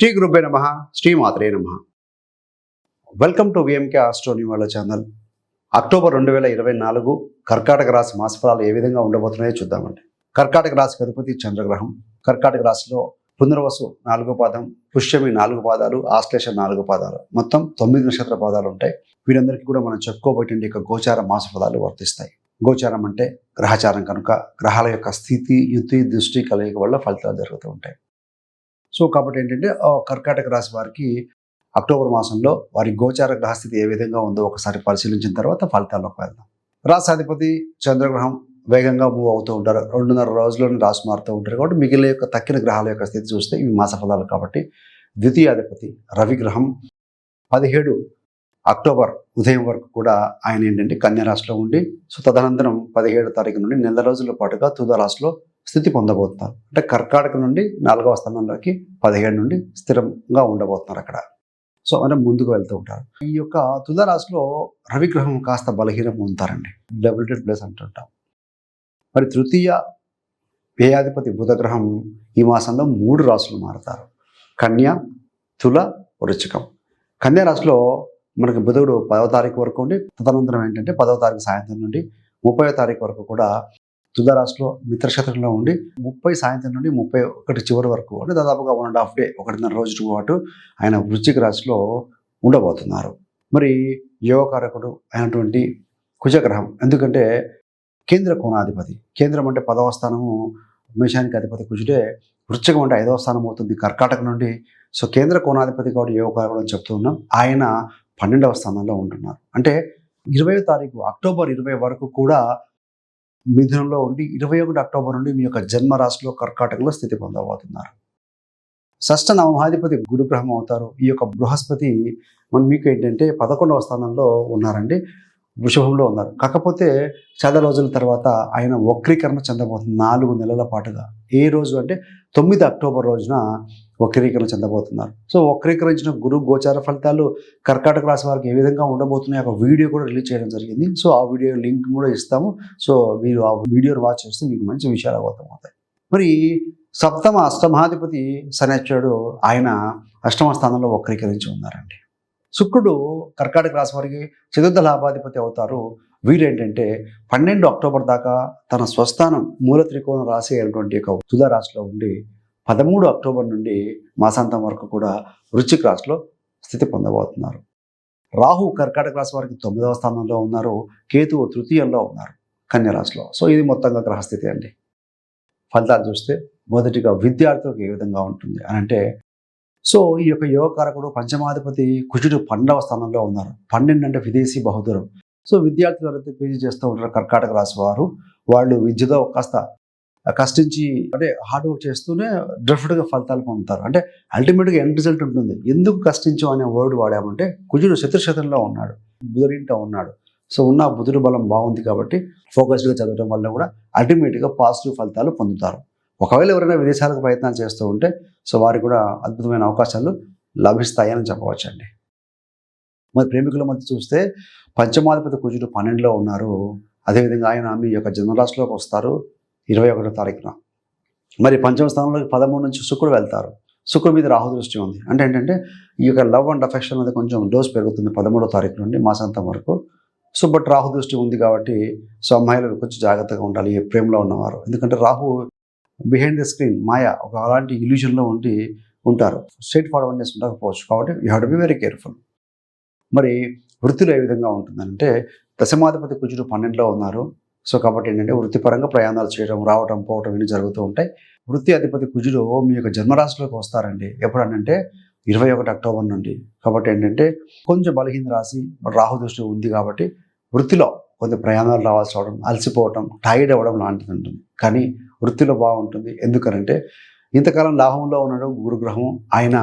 శ్రీ గురుభ్య నమ శ్రీ మాత్రే నమ. Welcome to VMK ఆస్ట్రోని వాళ్ళ ఛానల్ అక్టోబర్ రెండు వేల ఇరవై నాలుగు కర్కాటక రాశి మాసఫలాలు ఏ విధంగా ఉండబోతున్నాయో చూద్దామండి. కర్కాటక రాశికి అధిపతి చంద్రగ్రహం. కర్కాటక రాశిలో పునర్వసు నాలుగో పాదం పుష్యమి నాలుగు పాదాలు ఆశ్లేష నాలుగు పాదాలు. మొత్తం తొమ్మిది నక్షత్ర పాదాలు ఉంటాయి. వీరందరికీ కూడా మనం చెప్పుకోబట్టి యొక్క గోచార మాస వర్తిస్తాయి. గోచారం అంటే గ్రహచారం కనుక గ్రహాల యొక్క స్థితి యుతి దృష్టి కలయిక వల్ల ఫలితాలు జరుగుతూ ఉంటాయి. సో కాబట్టి ఏంటంటే కర్కాటక రాశి వారికి అక్టోబర్ మాసంలో వారి గోచార గ్రహస్థితి ఏ విధంగా ఉందో ఒకసారి పరిశీలించిన తర్వాత ఫలితాల్లోకి వెళ్దాం. రాశాధిపతి చంద్రగ్రహం వేగంగా మూవ్ అవుతూ ఉంటారు. రెండున్నర రోజుల్లోనే రాసి మారుతూ ఉంటారు కాబట్టి మిగిలిన యొక్క తక్కిన గ్రహాల యొక్క స్థితి చూస్తే ఇవి మాస ఫలాలు కాబట్టి ద్వితీయాధిపతి రవి గ్రహం పదిహేడు అక్టోబర్ ఉదయం వరకు కూడా ఆయన ఏంటంటే కన్యా రాశిలో ఉండి సో తదనంతరం పదిహేడు తారీఖు నుండి నెల రోజుల పాటుగా తుదరాశిలో స్థితి పొందబోతున్నారు. అంటే కర్కాటక నుండి నాలుగవ స్థానంలోకి పదిహేడు నుండి స్థిరంగా ఉండబోతున్నారు అక్కడ. సో అంటే ముందుకు వెళ్తూ ఉంటారు. ఈ యొక్క తులరాశిలో రవిగ్రహం కాస్త బలహీనం ఉంటారండి. డబుల్టెడ్ ప్లేస్ అంటుంటాం. మరి తృతీయ వ్యయాధిపతి బుధగ్రహం ఈ మాసంలో మూడు రాశులు మారుతారు. కన్య తుల వృచ్చికం. కన్యా రాశిలో మనకి బుధుడు పదవ తారీఖు వరకు ఉండి తదనంతరం ఏంటంటే పదవ తారీఖు సాయంత్రం నుండి ముప్పై తారీఖు వరకు కూడా తుల మిత్రక్షేత్రంలో ఉండి ముప్పై సాయంత్రం నుండి ముప్పై ఒకటి చివరి వరకు అంటే దాదాపుగా వన్ అండ్ హాఫ్ డే ఒకటిన్నర రోజుల పాటు ఆయన వృశ్చిక రాశిలో ఉండబోతున్నారు. మరి యోగకారకుడు అయినటువంటి కుజగ్రహం ఎందుకంటే కేంద్ర కోణాధిపతి కేంద్రం అంటే పదవ స్థానము మేషానికి అధిపతి కుజుడే వృశ్చికం అంటే ఐదవ స్థానం అవుతుంది కర్కాటక నుండి. సో కేంద్ర కోణాధిపతి కాబట్టి యోగకారకుడు అని చెప్తూ ఉన్నాం. ఆయన పన్నెండవ స్థానంలో ఉంటున్నారు. అంటే ఇరవై తారీఖు అక్టోబర్ ఇరవై వరకు కూడా మిథునంలో ఉండి ఇరవై ఒకటి అక్టోబర్ నుండి మీ యొక్క జన్మ రాశిలో కర్కాటకలో స్థితి పొందబోతున్నారు. షష్ఠ నవమాధిపతి గురుగ్రహం అవుతారు. ఈ యొక్క బృహస్పతి మన మీకు ఏంటంటే పదకొండవ స్థానంలో ఉన్నారండి. వృషభంలో ఉన్నారు. కాకపోతే చాలా రోజుల తర్వాత ఆయన వక్రీకరణ చెందబోతుంది నాలుగు నెలల పాటుగా ఏ రోజు అంటే తొమ్మిది అక్టోబర్ రోజున వక్రీకరణ చెందబోతున్నారు. సో వక్రీకరించిన గురు గోచార ఫలితాలు కర్కాటక రాశి వారికి ఏ విధంగా ఉండబోతున్నాయి ఒక వీడియో కూడా రిలీజ్ చేయడం జరిగింది. సో ఆ వీడియో లింక్ కూడా ఇస్తాము. సో మీరు ఆ వీడియోని వాచ్ చేస్తే మీకు మంచి విషయాలు అవుతాయి మరి సప్తమ అష్టమాధిపతి శనేశ్వరుడు ఆయన అష్టమ స్థానంలో వక్రీకరించి ఉన్నారండి. శుక్రుడు కర్కాటక రాశి వారికి చతుర్థ లాభాధిపతి అవుతారు. వీరేంటంటే పన్నెండు అక్టోబర్ దాకా తన స్వస్థానం మూల త్రికోణ రాశి అయినటువంటి యొక్క తుల రాశిలో ఉండి పదమూడు అక్టోబర్ నుండి మాసాంతం వరకు కూడా వృశ్చిక రాశిలో స్థితి పొందబోతున్నారు. రాహు కర్కాటక రాశి వారికి తొమ్మిదవ స్థానంలో ఉన్నారు. కేతువు తృతీయంలో ఉన్నారు కన్య రాశిలో. సో ఇది మొత్తంగా గ్రహస్థితి అండి. ఫలితాలు చూస్తే మొదటిగా విద్యార్థులకు ఏ విధంగా ఉంటుంది అని అంటే సో ఈ యొక్క యోగకారకుడు పంచమాధిపతి కుజుడు పన్నెండవ స్థానంలో ఉన్నారు. పన్నెండు అంటే విదేశీ బహుదూరం. సో విద్యార్థులు ఎవరైతే పీజీ చేస్తూ ఉంటారు కర్కాటక రాశి వారు వాళ్ళు విద్యతో కాస్త కష్టించి అంటే హార్డ్ వర్క్ చేస్తూనే డెఫినెట్గా ఫలితాలు పొందుతారు. అంటే అల్టిమేట్గా ఎండ్ రిజల్ట్ ఉంటుంది. ఎందుకు కష్టించాం అనే వర్డ్ వాడామంటే కుజుడు శత్రుశతంలో ఉన్నాడు. బుధుడింట ఉన్నాడు. సో ఉన్న బుధుడు బలం బాగుంది కాబట్టి ఫోకస్డ్గా చదవడం వల్ల కూడా అల్టిమేట్గా పాజిటివ్ ఫలితాలు పొందుతారు. ఒకవేళ ఎవరైనా విదేశాలకు ప్రయత్నాలు చేస్తూ ఉంటే సో వారికి కూడా అద్భుతమైన అవకాశాలు లభిస్తాయని చెప్పవచ్చండి. మరి ప్రేమికుల మధ్య చూస్తే పంచమాధిపతి కుజుడు పన్నెండులో ఉన్నారు. అదేవిధంగా ఆయన మీ యొక్క జన్మరాశిలోకి వస్తారు ఇరవై ఒకటో తారీఖున. మరి పంచమ స్థానంలోకి పదమూడు నుంచి శుక్రుడు వెళ్తారు. శుక్రుడు మీద రాహు దృష్టి ఉంది. అంటే ఏంటంటే ఈ యొక్క లవ్ అండ్ అఫెక్షన్ అనేది కొంచెం డోస్ పెరుగుతుంది పదమూడో తారీఖు నుండి మాసాంతం వరకు. సో బట్ రాహు దృష్టి ఉంది కాబట్టి సో అమ్మాయిలు కొంచెం జాగ్రత్తగా ఉండాలి ప్రేమలో ఉన్నవారు. ఎందుకంటే రాహు బిహైండ్ ద స్క్రీన్ మాయ ఒక అలాంటి ఇల్యూషన్లో ఉండి ఉంటారు. స్ట్రైట్ ఫార్వర్డ్నెస్ ఉండకపోవచ్చు కాబట్టి you have to be very careful. మరి వృత్తిలో ఏ విధంగా ఉంటుందంటే దశమాధిపతి కుజుడు పన్నెండులో ఉన్నారు. సో కాబట్టి ఏంటంటే వృత్తిపరంగా ప్రయాణాలు చేయడం రావడం పోవడం ఇవన్నీ జరుగుతూ ఉంటాయి. వృత్తి అధిపతి కుజుడు మీ యొక్క జన్మరాశిలోకి వస్తారండి. ఎప్పుడనంటే ఇరవై ఒకటి అక్టోబర్ నుండి. కాబట్టి ఏంటంటే కొంచెం బలహీన రాశి రాహు దృష్టి ఉంది కాబట్టి వృత్తిలో కొంత ప్రయాణాలు రావాల్సి అవడం అలసిపోవడం టైర్డ్ అవ్వడం లాంటిది ఉంటుంది. కానీ వృత్తిలో బాగుంటుంది. ఎందుకనంటే ఇంతకాలం లాభంలో ఉన్నాడు గురుగ్రహం. ఆయన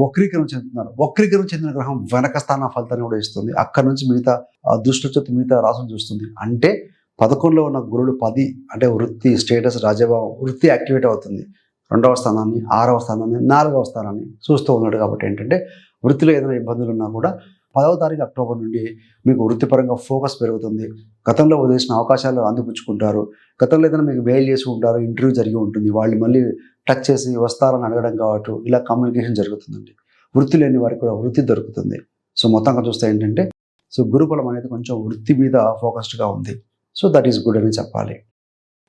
వక్రీకరణ చెందుతున్నారు. వక్రీకరణ చెందిన గ్రహం వెనక స్థాన ఫలితాన్ని కూడా ఇస్తుంది. అక్కడ నుంచి మిగతా దృష్టి మిగతా రాసులు చూస్తుంది. అంటే పదకొండులో ఉన్న గురుడు పది అంటే వృత్తి స్టేటస్ రాజభావం వృత్తి యాక్టివేట్ అవుతుంది. రెండవ స్థానాన్ని ఆరవ స్థానాన్ని నాలుగవ స్థానాన్ని చూస్తూ ఉన్నాడు కాబట్టి ఏంటంటే వృత్తిలో ఏదైనా ఇబ్బందులు ఉన్నా కూడా పదవ తారీఖు అక్టోబర్ నుండి మీకు వృత్తిపరంగా ఫోకస్ పెరుగుతుంది. గతంలో వదిలేసిన అవకాశాలు అందిపుచ్చుకుంటారు. గతంలో ఏదైనా మీకు బెయిల్ చేసి ఉంటారు ఇంటర్వ్యూ జరిగి ఉంటుంది. వాళ్ళు మళ్ళీ టచ్ చేసి వస్తారని అడగడం కావచ్చు ఇలా కమ్యూనికేషన్ జరుగుతుందండి. వృత్తి లేని వారికి కూడా వృత్తి దొరుకుతుంది. సో మొత్తంగా చూస్తే ఏంటంటే సో గురుకులం అనేది కొంచెం వృత్తి మీద ఫోకస్డ్గా ఉంది. సో దట్ ఈస్ గుడ్ అని చెప్పాలి.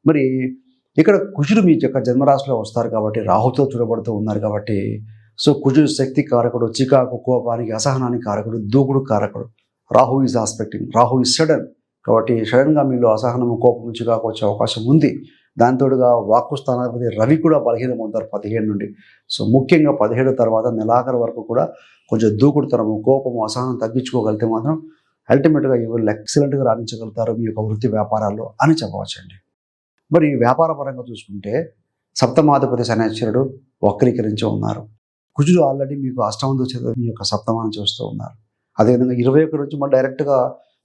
మరి ఇక్కడ కుషుడు మీ యొక్క జన్మరాశిలో వస్తారు కాబట్టి రాహుతో చూడబడుతూ ఉన్నారు కాబట్టి సో కుజుడు శక్తి కారకుడు చికాకు కోపానికి అసహనానికి కారకుడు దూకుడు కారకుడు. Rahu is aspecting Rahu is sudden కాబట్టి సడన్గా మీలో అసహనము కోపం చికాకు వచ్చే అవకాశం ఉంది. దాంతోడుగా వాక్కు స్థానాధిపతి రవి కూడా బలహీనం అవుతారు పదిహేడు నుండి. సో ముఖ్యంగా పదిహేడు తర్వాత నెలాఖరు వరకు కూడా కొంచెం దూకుడుతనము కోపము అసహనం తగ్గించుకోగలిగితే మాత్రం అల్టిమేట్గా ఎవరు ఎక్సలెంట్గా రాణించగలుగుతారు మీ యొక్క వృత్తి వ్యాపారాల్లో అని చెప్పవచ్చండి. మరి వ్యాపార పరంగా చూసుకుంటే సప్తమాధిపతి శనేశ్వరుడు వక్రీకరించి ఉన్నారు. కుజుడు ఆల్రెడీ మీకు అష్టమంతో వచ్చేది మీ యొక్క సప్తమాన్ని చూస్తూ ఉన్నారు. అదేవిధంగా ఇరవై ఒకటి నుంచి మళ్ళీ డైరెక్ట్గా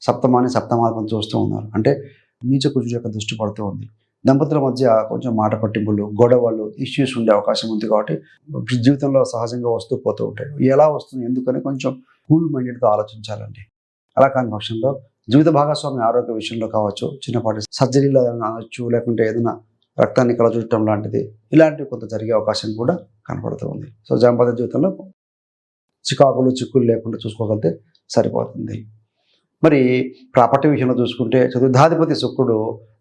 సప్తమాన్ని సప్తమాత్మని చూస్తూ ఉన్నారు. అంటే నీచ కుజుడు యొక్క దృష్టి పడుతూ ఉంది. దంపతుల మధ్య కొంచెం మాట పట్టింపులు గొడవలు ఇష్యూస్ ఉండే అవకాశం ఉంది కాబట్టి జీవితంలో సహజంగా వస్తూ పోతూ ఉంటాయి. ఎలా వస్తుంది ఎందుకని కొంచెం కూల్ మైండెడ్గా ఆలోచించాలండి. అలా కాని పక్షంలో జీవిత భాగస్వామి ఆరోగ్య విషయంలో కావచ్చు చిన్నపాటి సర్జరీలో ఏదైనా అనొచ్చు లేకుంటే ఏదైనా రక్తాన్ని కలచూడటం లాంటిది. ఇలాంటివి కొంత జరిగే అవకాశం కూడా కనపడుతూ ఉంది. సో జాంపత్య జీవితంలో చికాకులు చిక్కులు లేకుండా చూసుకోగలిగితే సరిపోతుంది. మరి ప్రాపర్టీ విషయంలో చూసుకుంటే చతుర్థాధిపతి శుక్రుడు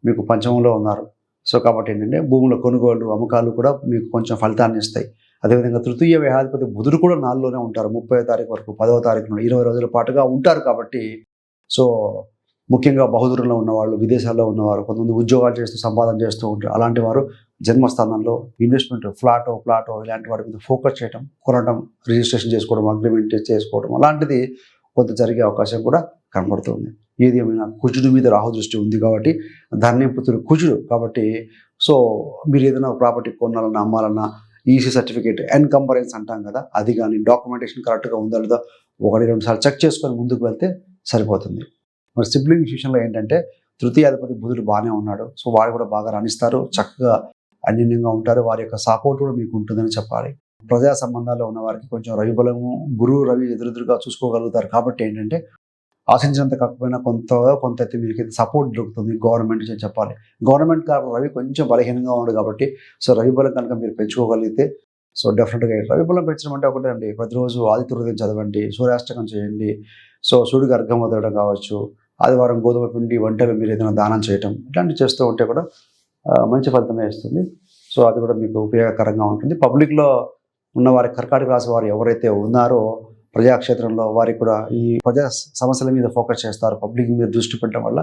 మీకు పంచమంలో ఉన్నారు. సో కాబట్టి ఏంటంటే భూముల కొనుగోలు అమ్మకాలు కూడా మీకు కొంచెం ఫలితాన్ని ఇస్తాయి. అదేవిధంగా తృతీయ వ్యయాధిపతి బుధుడు కూడా నాలుగులోనే ఉంటారు. ముప్పై తారీఖు వరకు పదవ తారీఖు నుండి ఇరవై రోజుల పాటుగా ఉంటారు కాబట్టి. సో ముఖ్యంగా బహుదూరంలో ఉన్నవాళ్ళు విదేశాల్లో ఉన్నవారు కొంతమంది ఉద్యోగాలు చేస్తూ సంపాదన చేస్తూ ఉంటారు అలాంటి వారు జన్మస్థానంలో ఇన్వెస్ట్మెంట్ ఫ్లాటో ప్లాటో ఇలాంటి వాటి మీద ఫోకస్ చేయడం కొనడం రిజిస్ట్రేషన్ చేసుకోవడం అగ్రిమెంట్ చేసుకోవడం అలాంటిది కొంత జరిగే అవకాశం కూడా కనబడుతుంది. ఏది ఏమైనా కుజుడు మీద రాహు దృష్టి ఉంది కాబట్టి ధన్యపుత్రుడు కుజుడు కాబట్టి సో మీరు ఏదైనా ప్రాపర్టీ కొనాలన్నా అమ్మాలన్నా ఈసీ సర్టిఫికేట్ ఎన్కంపరెన్స్ అంటాం కదా అది కానీ డాక్యుమెంటేషన్ కరెక్ట్గా ఉందా లేదా ఒకటి రెండు సార్లు చెక్ చేసుకొని ముందుకు వెళ్తే సరిపోతుంది. మరి సిబ్లింగ్ విషయంలో ఏంటంటే తృతీయాధిపతి బుధుడు బాగానే ఉన్నాడు. సో వారు కూడా బాగా రాణిస్తారు. చక్కగా అన్యోన్యంగా ఉంటారు. వారి యొక్క సపోర్ట్ కూడా మీకు ఉంటుందని చెప్పాలి. ప్రజా సంబంధాల్లో ఉన్న వారికి కొంచెం రవి బలము గురువు రవి ఎదురెదురుగా చూసుకోగలుగుతారు. కాబట్టి ఏంటంటే ఆశించినంత కాకపోయినా కొంత కొంత అయితే మీకు సపోర్ట్ దొరుకుతుంది గవర్నమెంట్ నుంచి చెప్పాలి. గవర్నమెంట్ కారణం రవి కొంచెం బలహీనంగా ఉండదు కాబట్టి సో రవి బలం కనుక మీరు పెంచుకోగలిగితే సో డెఫినెట్గా రవి బలం పెంచడం అంటే ఒకటే అండి. ప్రతిరోజు ఆదిత్య హృదయం చదవండి సూర్యాష్టకం చేయండి. సో సూర్యుడికి అర్ఘం వదలడం కావచ్చు. ఆదివారం గోధుమ పిండి వంటలు మీరు ఏదైనా దానం చేయటం ఇట్లాంటివి చేస్తూ ఉంటే కూడా మంచి ఫలితమే ఇస్తుంది. సో అది కూడా మీకు ఉపయోగకరంగా ఉంటుంది. పబ్లిక్లో ఉన్నవారి కర్కాటక రాశి వారు ఎవరైతే ఉన్నారో ప్రజాక్షేత్రంలో వారికి కూడా ఈ ప్రజా సమస్యల మీద ఫోకస్ చేస్తారు. పబ్లిక్ మీద దృష్టి పెట్టడం వల్ల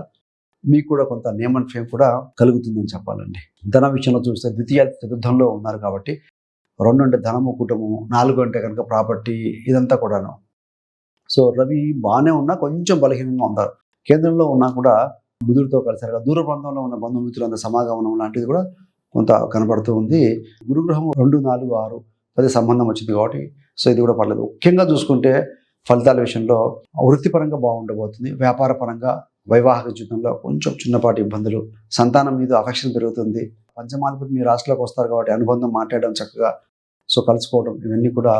మీకు కూడా కొంత నేమ్ అండ్ ఫేమ్ కూడా కలుగుతుందని చెప్పాలండి. ధన విషయంలో చూస్తే ద్వితీయ చతుర్థంలో ఉన్నారు కాబట్టి రెండు అంటే ధనము కుటుంబము నాలుగు అంటే కనుక ప్రాపర్టీ ఇదంతా కూడాను. సో రవి బాగానే ఉన్నా కొంచెం బలహీనంగా ఉన్నారు. కేంద్రంలో ఉన్నా కూడా బుధుడితో కలిసారు దూర ప్రాంతంలో ఉన్న బంధుమిత్రులంత సమాగమనం లాంటిది కూడా కొంత కనబడుతూ ఉంది. గురుగ్రహం రెండు నాలుగు ఆరు పది సంబంధం వచ్చింది కాబట్టి సో ఇది కూడా పర్లేదు. ముఖ్యంగా చూసుకుంటే ఫలితాల విషయంలో వృత్తిపరంగా బాగుండబోతుంది. వ్యాపార పరంగా వైవాహిక జీవితంలో కొంచెం చిన్నపాటి ఇబ్బందులు సంతానం మీద అఫెక్షన్ పెరుగుతుంది. పంచమాధిపతి మీ రాష్ట్రంలోకి వస్తారు కాబట్టి అనుబంధం మాట్లాడడం చక్కగా సో కలుసుకోవడం ఇవన్నీ కూడా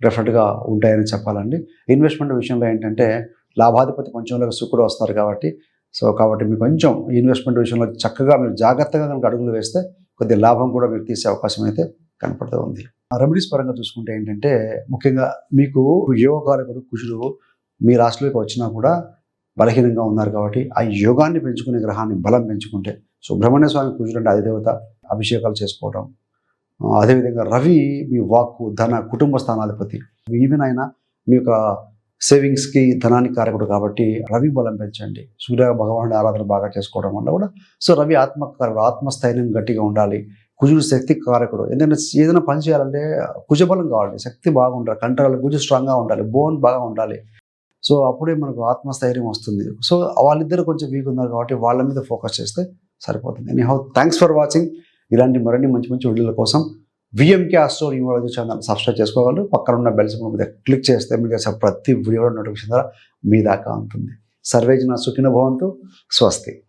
డెఫినెట్గా ఉంటాయని చెప్పాలండి. ఇన్వెస్ట్మెంట్ విషయంలో ఏంటంటే లాభాధిపతి కొంచెంలో శుక్రుడు వస్తారు కాబట్టి. సో కాబట్టి మీకు కొంచెం ఇన్వెస్ట్మెంట్ విషయంలో చక్కగా మీరు జాగ్రత్తగా కనుక అడుగులు వేస్తే కొద్ది లాభం కూడా మీరు తీసే అవకాశం అయితే కనపడుతూ ఉంది. రెమెడీస్ పరంగా చూసుకుంటే ఏంటంటే ముఖ్యంగా మీకు యోగకారకుడు కుజుడు మీ రాశిలోకి వచ్చినా కూడా బలహీనంగా ఉన్నారు కాబట్టి ఆ యోగాన్ని పెంచుకునే గ్రహాన్ని బలం పెంచుకుంటే సుబ్రహ్మణ్య స్వామి కుజుడు అంటే అధిదేవత అభిషేకాలు చేసుకోవడం అదేవిధంగా రవి మీ వాక్కు ధన కుటుంబ స్థానాధిపతి. ఈవెన్ అయినా మీ యొక్క సేవింగ్స్కి ధనానికి కారకుడు కాబట్టి రవి బలం పెంచండి. సూర్య భగవానుడి ఆరాధన బాగా చేసుకోవడం వల్ల కూడా సో రవి ఆత్మకారకుడు ఆత్మస్థైర్యం గట్టిగా ఉండాలి. కుజుడు శక్తి కారకుడు. ఎందుకంటే ఏదైనా పని చేయాలంటే కుజబలం కావాలి. శక్తి బాగుండాలి. కంట్రోల్ కుజు స్ట్రాంగ్గా ఉండాలి. బోన్ బాగా ఉండాలి. సో అప్పుడే మనకు ఆత్మస్థైర్యం వస్తుంది. సో వాళ్ళిద్దరు కొంచెం వీక్ ఉన్నారు కాబట్టి వాళ్ళ మీద ఫోకస్ చేస్తే సరిపోతుంది. Anyhow thanks for watching. ఇలాంటి మరిన్ని మంచి మంచి వీడియోల కోసం VMK astro numerology channel subscribe చేసుకోగలరు. పక్కన ఉన్న బెల్ సింబల్ మీద క్లిక్ చేస్తే మీకు చేసే ప్రతి వీడియో నోటిఫికేషన్ ద్వారా మీ దాకా ఉంటుంది. సర్వేజన సుఖిన భవంతు. స్వస్తి.